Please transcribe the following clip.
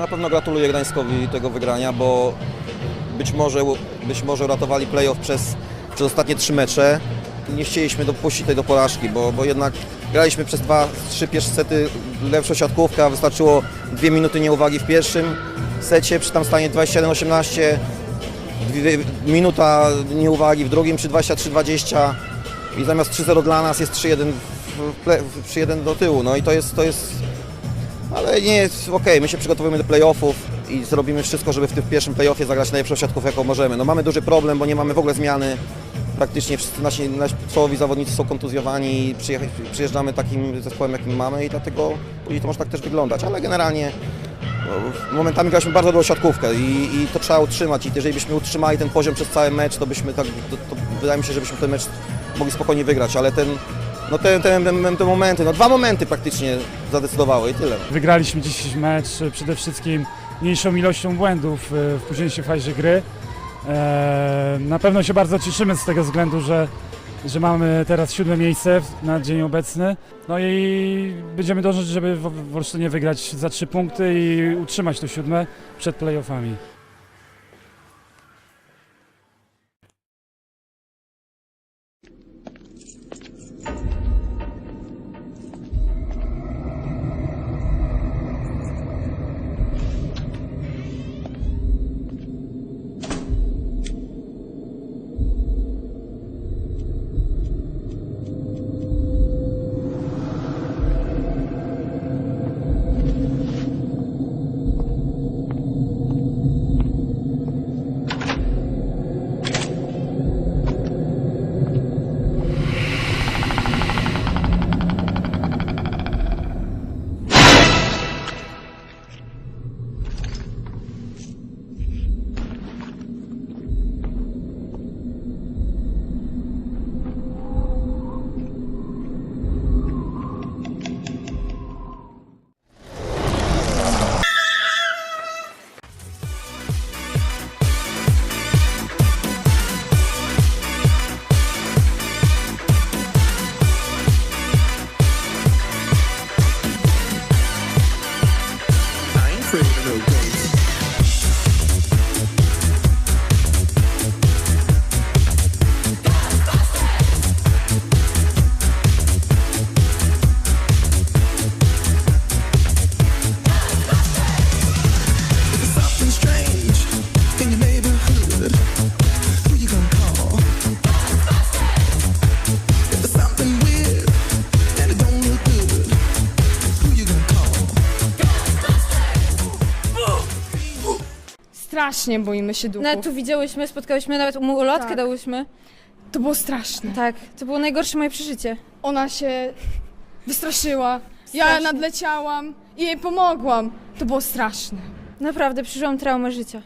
na pewno gratuluję Gdańskowi tego wygrania, bo być może, być może uratowali playoff przez, przez ostatnie trzy mecze. Nie chcieliśmy dopuścić tej do porażki, bo, bo jednak graliśmy przez dwa, trzy pierwsze sety lepszą siatkówkę, wystarczyło dwie minuty nieuwagi w pierwszym secie przy tam stanie 21-18, dwie- minuta nieuwagi w drugim przy 23-20 i zamiast 3-0 dla nas jest 3-1 w ple- w- 3-1 do tyłu. No i to jest, to jest ale nie jest okej, my się przygotowujemy do playoffów i zrobimy wszystko, żeby w tym pierwszym playoffie zagrać najlepszą siatkówkę, jaką możemy. No mamy duży problem, bo nie mamy w ogóle zmiany. Praktycznie wszyscy nasi, nasi czołowi zawodnicy są kontuzjowani przyjecha- przyjeżdżamy takim zespołem, jakim mamy i dlatego później to może tak też wyglądać, ale generalnie no, momentami graliśmy bardzo dobrą siatkówkę i, i to trzeba utrzymać i jeżeli byśmy utrzymali ten poziom przez cały mecz, to byśmy tak, to, to wydaje mi się, żebyśmy ten mecz mogli spokojnie wygrać, ale ten, no te, te, te, momenty, no dwa momenty praktycznie zadecydowały i tyle. Wygraliśmy dziś mecz e, przede wszystkim mniejszą ilością błędów e, w późniejszej fazie gry. E, Na pewno się bardzo cieszymy z tego względu, że, że mamy teraz siódme miejsce na dzień obecny. No i będziemy dążyć, żeby w Olsztynie wygrać za trzy punkty i utrzymać to siódme przed playoffami. Strasznie boimy się duchów. Nawet tu widziałyśmy, spotkałyśmy, nawet mu ulotkę Tak. dałyśmy. To było straszne. Tak, to było najgorsze moje przeżycie. Ona się wystraszyła. Ja Strasznie. nadleciałam i jej pomogłam. To było straszne. Naprawdę, przeżyłam traumę życia.